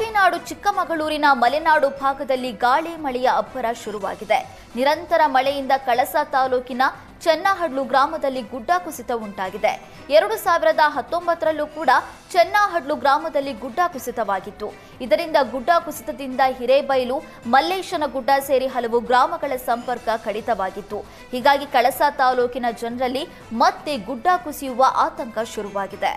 ಕಾಫಿನಾಡು ಚಿಕ್ಕಮಗಳೂರಿನ ಮಲೆನಾಡು ಭಾಗದಲ್ಲಿ ಗಾಳಿ ಮಳೆಯ ಅಬ್ಬರ ಶುರುವಾಗಿದೆ. ನಿರಂತರ ಮಳೆಯಿಂದ ಕಳಸ ತಾಲೂಕಿನ ಚೆನ್ನಹಡ್ಲು ಗ್ರಾಮದಲ್ಲಿ ಗುಡ್ಡ ಕುಸಿತ ಉಂಟಾಗಿದೆ. ಎರಡು ಸಾವಿರದ ಹತ್ತೊಂಬತ್ತರಲ್ಲೂ ಕೂಡ ಚೆನ್ನಹಡ್ಲು ಗ್ರಾಮದಲ್ಲಿ ಗುಡ್ಡ ಕುಸಿತವಾಗಿತ್ತು. ಇದರಿಂದ ಗುಡ್ಡ ಕುಸಿತದಿಂದ ಹಿರೇಬೈಲು ಮಲ್ಲೇಶನ ಗುಡ್ಡ ಸೇರಿ ಹಲವು ಗ್ರಾಮಗಳ ಸಂಪರ್ಕ ಕಡಿತವಾಗಿತ್ತು. ಹೀಗಾಗಿ ಕಳಸ ತಾಲೂಕಿನ ಜನರಲ್ಲಿ ಮತ್ತೆ ಗುಡ್ಡ ಕುಸಿಯುವ ಆತಂಕ ಶುರುವಾಗಿದೆ.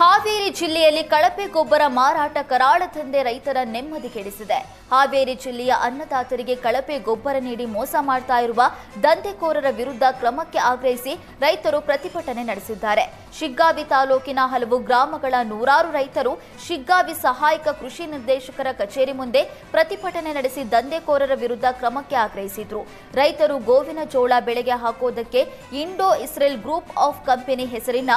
ಹಾವೇರಿ ಜಿಲ್ಲೆಯಲ್ಲಿ ಕಳಪೆ ಗೊಬ್ಬರ ಮಾರಾಟ ಕರಾಳ ದಂಧೆ ರೈತರ ನೆಮ್ಮದಿ ಕೆಡಿಸಿದೆ. ಹಾವೇರಿ ಜಿಲ್ಲೆಯ ಅನ್ನದಾತರಿಗೆ ಕಳಪೆ ಗೊಬ್ಬರ ನೀಡಿ ಮೋಸ ಮಾಡ್ತಾ ಇರುವ ದಂಧೆಕೋರರ ವಿರುದ್ಧ ಕ್ರಮಕ್ಕೆ ಆಗ್ರಹಿಸಿ ರೈತರು ಪ್ರತಿಭಟನೆ ನಡೆಸಿದ್ದಾರೆ. ಶಿಗ್ಗಾವಿ ತಾಲೂಕಿನ ಹಲವು ಗ್ರಾಮಗಳ ನೂರಾರು ರೈತರು ಶಿಗ್ಗಾವಿ ಸಹಾಯಕ ಕೃಷಿ ನಿರ್ದೇಶಕರ ಕಚೇರಿ ಮುಂದೆ ಪ್ರತಿಭಟನೆ ನಡೆಸಿ ದಂಧೆಕೋರರ ವಿರುದ್ಧ ಕ್ರಮಕ್ಕೆ ಆಗ್ರಹಿಸಿದ್ರು. ರೈತರು ಗೋವಿನ ಜೋಳ ಬೆಳೆಗೆ ಹಾಕುವುದಕ್ಕೆ Indo Israel group of company ಹೆಸರಿನ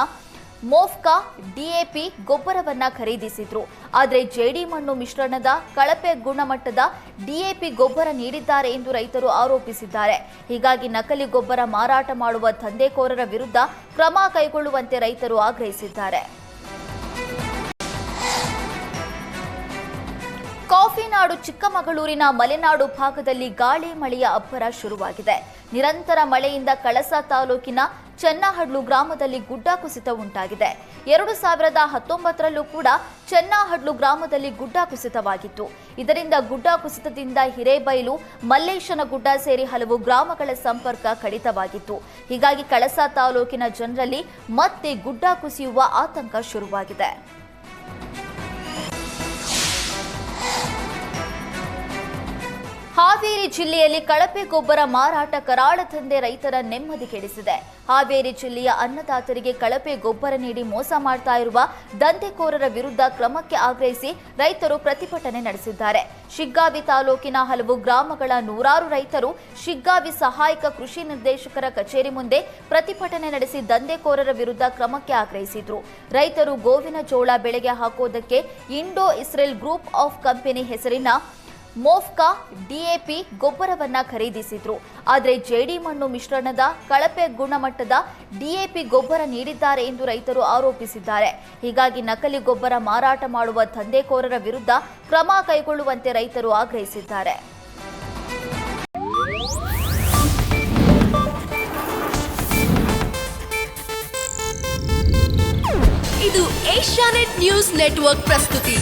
ಮೋಫ್ಕಾ ಡಿಎಪಿ ಗೊಬ್ಬರವನ್ನ ಖರೀದಿಸಿದ್ರು. ಆದರೆ ಜೇಡಿ ಮಣ್ಣು ಮಿಶ್ರಣದ ಕಳಪೆ ಗುಣಮಟ್ಟದ ಡಿಎಪಿ ಗೊಬ್ಬರ ನೀಡಿದ್ದಾರೆ ಎಂದು ರೈತರು ಆರೋಪಿಸಿದ್ದಾರೆ. ಹೀಗಾಗಿ ನಕಲಿ ಗೊಬ್ಬರ ಮಾರಾಟ ಮಾಡುವ ದಂಧೆಕೋರರ ವಿರುದ್ಧ ಕ್ರಮ ಕೈಗೊಳ್ಳುವಂತೆ ರೈತರು ಆಗ್ರಹಿಸಿದ್ದಾರೆ. ಕಾಫಿನಾಡು ಚಿಕ್ಕಮಗಳೂರಿನ ಮಲೆನಾಡು ಭಾಗದಲ್ಲಿ ಗಾಳಿ ಮಳೆಯ ಅಬ್ಬರ ಶುರುವಾಗಿದೆ. ನಿರಂತರ ಮಳೆಯಿಂದ ಕಳಸ ತಾಲೂಕಿನ ಚೆನ್ನಹಡ್ಲು ಗ್ರಾಮದಲ್ಲಿ ಗುಡ್ಡ ಕುಸಿತ ಉಂಟಾಗಿದೆ. ಎರಡು ಸಾವಿರದ ಹತ್ತೊಂಬತ್ತರಲ್ಲೂ ಕೂಡ ಚೆನ್ನಹಡ್ಲು ಗ್ರಾಮದಲ್ಲಿ ಗುಡ್ಡ ಕುಸಿತವಾಗಿತ್ತು. ಇದರಿಂದ ಗುಡ್ಡ ಕುಸಿತದಿಂದ ಹಿರೇಬೈಲು ಮಲ್ಲೇಶನ ಗುಡ್ಡ ಸೇರಿ ಹಲವು ಗ್ರಾಮಗಳ ಸಂಪರ್ಕ ಕಡಿತವಾಗಿತ್ತು. ಹೀಗಾಗಿ ಕಳಸ ತಾಲೂಕಿನ ಜನರಲ್ಲಿ ಮತ್ತೆ ಗುಡ್ಡ ಕುಸಿಯುವ ಆತಂಕ ಶುರುವಾಗಿದೆ. ಹಾವೇರಿ ಜಿಲ್ಲೆಯಲ್ಲಿ ಕಳಪೆ ಗೊಬ್ಬರ ಮಾರಾಟ ಕರಾಳ ದಂಧೆ ರೈತರ ನೆಮ್ಮದಿ ಕೆಡಿಸಿದೆ. ಹಾವೇರಿ ಜಿಲ್ಲೆಯ ಅನ್ನದಾತರಿಗೆ ಕಳಪೆ ಗೊಬ್ಬರ ನೀಡಿ ಮೋಸ ಮಾಡ್ತಾ ಇರುವ ದಂಧೆಕೋರರ ವಿರುದ್ಧ ಕ್ರಮಕ್ಕೆ ಆಗ್ರಹಿಸಿ ರೈತರು ಪ್ರತಿಭಟನೆ ನಡೆಸಿದ್ದಾರೆ. ಶಿಗ್ಗಾವಿ ತಾಲೂಕಿನ ಹಲವು ಗ್ರಾಮಗಳ ನೂರಾರು ರೈತರು ಶಿಗ್ಗಾವಿ ಸಹಾಯಕ ಕೃಷಿ ನಿರ್ದೇಶಕರ ಕಚೇರಿ ಮುಂದೆ ಪ್ರತಿಭಟನೆ ನಡೆಸಿ ದಂಧೆಕೋರರ ವಿರುದ್ಧ ಕ್ರಮಕ್ಕೆ ಆಗ್ರಹಿಸಿದ್ರು. ರೈತರು ಗೋವಿನ ಜೋಳ ಬೆಳೆಗೆ ಹಾಕೋದಕ್ಕೆ Indo Israel group of company ಹೆಸರಿನ ಮೋಫ್ಕಾ ಡಿಎಪಿ ಗೊಬ್ಬರವನ್ನ ಖರೀದಿಸಿದ್ರು. ಆದರೆ ಜೆಡಿ ಮಣ್ಣು ಮಿಶ್ರಣದ ಕಳಪೆ ಗುಣಮಟ್ಟದ ಡಿಎಪಿ ಗೊಬ್ಬರ ನೀಡಿದ್ದಾರೆ ಎಂದು ರೈತರು ಆರೋಪಿಸಿದ್ದಾರೆ. ಹೀಗಾಗಿ ನಕಲಿ ಗೊಬ್ಬರ ಮಾರಾಟ ಮಾಡುವ ದಂಧೆಕೋರರ ವಿರುದ್ಧ ಕ್ರಮ ಕೈಗೊಳ್ಳುವಂತೆ ರೈತರು ಆಗ್ರಹಿಸಿದ್ದಾರೆ. ಇದು ಏಷ್ಯಾನೆಟ್ ನ್ಯೂಸ್ ನೆಟ್ವರ್ಕ್ ಪ್ರಸ್ತುತಿ.